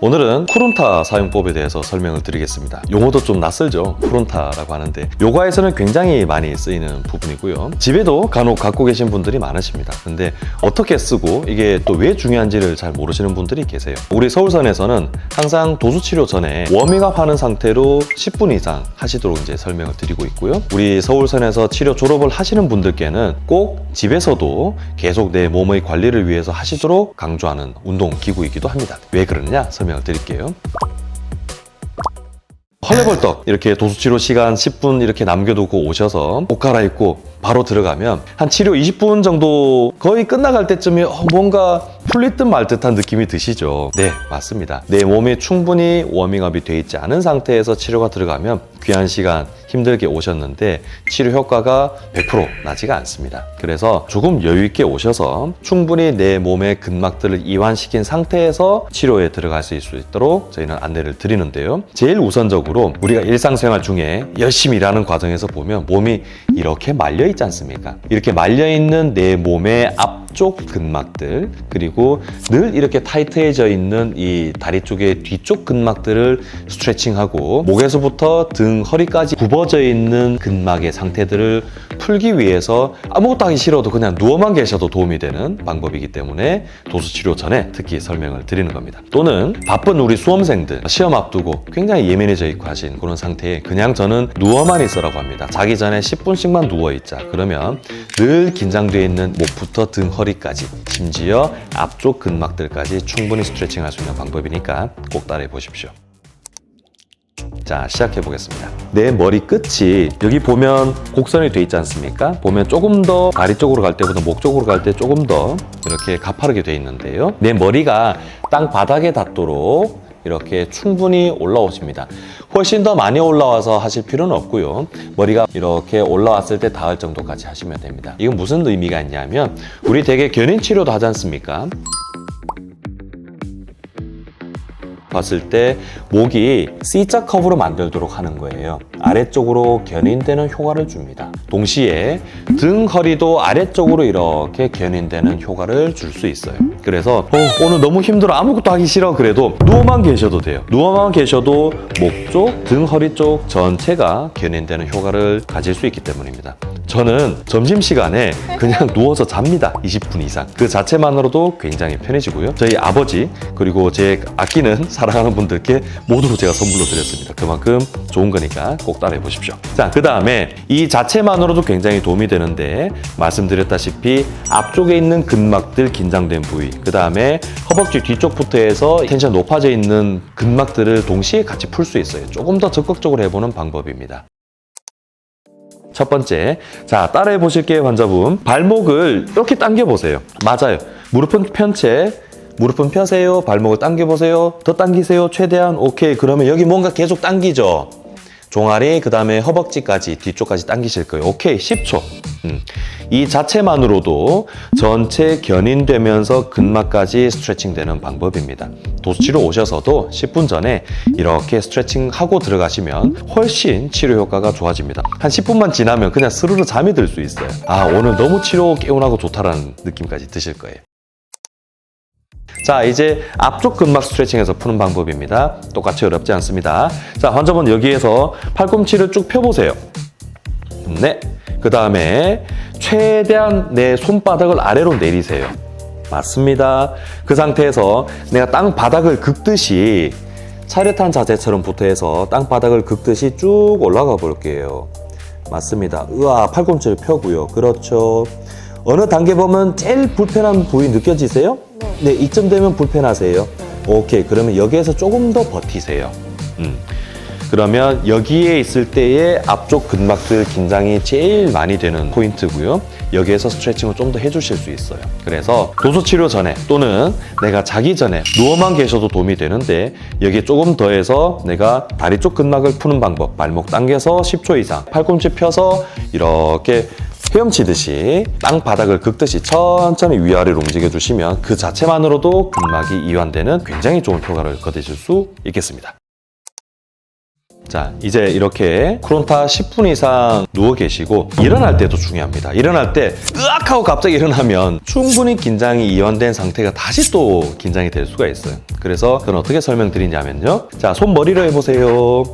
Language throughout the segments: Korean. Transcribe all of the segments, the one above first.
오늘은 쿠론타 사용법에 대해서 설명을 드리겠습니다. 용어도 좀 낯설죠? 쿠론타라고 하는데 요가에서는 굉장히 많이 쓰이는 부분이고요. 집에도 간혹 갖고 계신 분들이 많으십니다. 근데 어떻게 쓰고 이게 또 왜 중요한지를 잘 모르시는 분들이 계세요. 우리 서울선에서는 항상 도수 치료 전에 워밍업 하는 상태로 10분 이상 하시도록 이제 설명을 드리고 있고요. 우리 서울선에서 치료 졸업을 하시는 분들께는 꼭 집에서도 계속 내 몸의 관리를 위해서 하시도록 강조하는 운동 기구이기도 합니다. 왜 그러느냐 설명 을 드릴게요. 헐레벌떡 이렇게 도수치료 시간 10분 이렇게 남겨두고 오셔서 옷 갈아입고 바로 들어가면 한 치료 20분 정도 거의 끝나갈 때쯤에 어, 뭔가 풀릴 듯말 듯한 느낌이 드시죠? 네, 맞습니다. 내 몸이 충분히 워밍업이 돼 있지 않은 상태에서 치료가 들어가면 귀한 시간 힘들게 오셨는데 치료 효과가 100% 나지가 않습니다. 그래서 조금 여유 있게 오셔서 충분히 내 몸의 근막들을 이완시킨 상태에서 치료에 들어갈 수 있도록 저희는 안내를 드리는데요. 제일 우선적으로 우리가 일상생활 중에 열심히 일하는 과정에서 보면 몸이 이렇게 말려 있지 않습니까? 이렇게 말려 있는 내 몸의 앞 쪽 근막들 그리고 늘 이렇게 타이트해져 있는 이 다리 쪽의 뒤쪽 근막들을 스트레칭하고 목에서부터 등 허리까지 굽어져 있는 근막의 상태들을 풀기 위해서 아무것도 하기 싫어도 그냥 누워만 계셔도 도움이 되는 방법이기 때문에 도수 치료 전에 특히 설명을 드리는 겁니다. 또는 바쁜 우리 수험생들 시험 앞두고 굉장히 예민해져 있고 하신 그런 상태에 그냥 저는 누워만 있으라고 합니다. 자기 전에 10분씩만 누워 있자. 그러면 늘 긴장되어 있는 목부터 등 허리까지 심지어 앞쪽 근막들까지 충분히 스트레칭 할 수 있는 방법이니까 꼭 따라해 보십시오. 자, 시작해 보겠습니다. 내 머리 끝이 여기 보면 곡선이 돼 있지 않습니까? 보면 조금 더 다리 쪽으로 갈 때보다 목 쪽으로 갈 때 조금 더 이렇게 가파르게 돼 있는데요. 내 머리가 땅 바닥에 닿도록 이렇게 충분히 올라오십니다. 훨씬 더 많이 올라와서 하실 필요는 없고요. 머리가 이렇게 올라왔을 때 닿을 정도까지 하시면 됩니다. 이건 무슨 의미가 있냐면 우리 되게 견인 치료도 하지 않습니까? 봤을 때 목이 C자 커브로 만들도록 하는 거예요. 아래쪽으로 견인되는 효과를 줍니다. 동시에 등 허리도 아래쪽으로 이렇게 견인되는 효과를 줄 수 있어요. 그래서 어, 오늘 너무 힘들어 아무것도 하기 싫어 그래도 누워만 계셔도 돼요. 누워만 계셔도 목 쪽, 등 허리 쪽 전체가 견인되는 효과를 가질 수 있기 때문입니다. 저는 점심시간에 그냥 누워서 잡니다. 20분 이상. 그 자체만으로도 굉장히 편해지고요. 저희 아버지, 그리고 제 아끼는 사랑하는 분들께 모두로 제가 선물로 드렸습니다. 그만큼 좋은 거니까 꼭 따라해 보십시오. 자, 그 다음에 이 자체만으로도 굉장히 도움이 되는데, 말씀드렸다시피 앞쪽에 있는 근막들 긴장된 부위, 그 다음에 허벅지 뒤쪽부터 해서 텐션 높아져 있는 근막들을 동시에 같이 풀 수 있어요. 조금 더 적극적으로 해보는 방법입니다. 첫 번째, 자 따라해 보실게요 환자분. 발목을 이렇게 당겨 보세요. 맞아요. 무릎은 편채. 무릎은 펴세요. 발목을 당겨 보세요. 더 당기세요. 최대한 오케이. 그러면 여기 뭔가 계속 당기죠. 종아리 그 다음에 허벅지까지 뒤쪽까지 당기실 거예요. 오케이. 10초. 음. 이 자체만으로도 전체 견인되면서 근막까지 스트레칭 되는 방법입니다. 도수치료 오셔서도 10분 전에 이렇게 스트레칭 하고 들어가시면 훨씬 치료 효과가 좋아집니다. 한 10분만 지나면 그냥 스르르 잠이 들 수 있어요. 아, 오늘 너무 치료 개운하고 좋다라는 느낌까지 드실 거예요. 자, 이제 앞쪽 근막 스트레칭에서 푸는 방법입니다. 똑같이 어렵지 않습니다. 자, 환자분 여기에서 팔꿈치를 쭉 펴보세요. 네. 그 다음에 최대한 내 손바닥을 아래로 내리세요. 맞습니다. 그 상태에서 내가 땅 바닥을 긁듯이 차렷한 자세처럼부터 해서 땅 바닥을 긁듯이 쭉 올라가 볼게요. 맞습니다. 으아, 팔꿈치를 펴고요. 그렇죠. 어느 단계 보면 제일 불편한 부위 느껴지세요? 네. 이쯤 되면 불편하세요. 오케이. 그러면 여기에서 조금 더 버티세요. 음. 그러면 여기에 있을 때의 앞쪽 근막들 긴장이 제일 많이 되는 포인트고요. 여기에서 스트레칭을 좀 더 해주실 수 있어요. 그래서 도수 치료 전에 또는 내가 자기 전에 누워만 계셔도 도움이 되는데 여기에 조금 더해서 내가 다리 쪽 근막을 푸는 방법, 발목 당겨서 10초 이상, 팔꿈치 펴서 이렇게 헤엄치듯이 땅 바닥을 긁듯이 천천히 위아래로 움직여 주시면 그 자체만으로도 근막이 이완되는 굉장히 좋은 효과를 거두실 수 있겠습니다. 자, 이제 이렇게 크론타 10분 이상 누워 계시고 일어날 때도 중요합니다. 일어날 때 으악 하고 갑자기 일어나면 충분히 긴장이 이완된 상태가 다시 또 긴장이 될 수가 있어요. 그래서 그건 어떻게 설명드리냐면요. 자, 손 머리로 해보세요.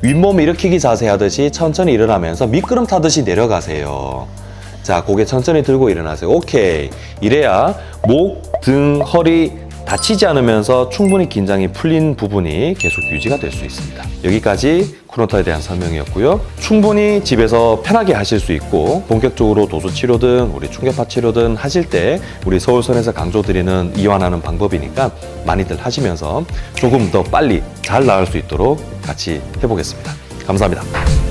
윗몸 일으키기 자세 하듯이 천천히 일어나면서 미끄럼 타듯이 내려가세요. 자, 고개 천천히 들고 일어나세요. 오케이. 이래야 목, 등, 허리 다치지 않으면서 충분히 긴장이 풀린 부분이 계속 유지가 될 수 있습니다. 여기까지 크로타에 대한 설명이었고요. 충분히 집에서 편하게 하실 수 있고 본격적으로 도수 치료든 우리 충격파 치료든 하실 때 우리 서울선에서 강조드리는 이완하는 방법이니까 많이들 하시면서 조금 더 빨리 잘 나을 수 있도록 같이 해보겠습니다. 감사합니다.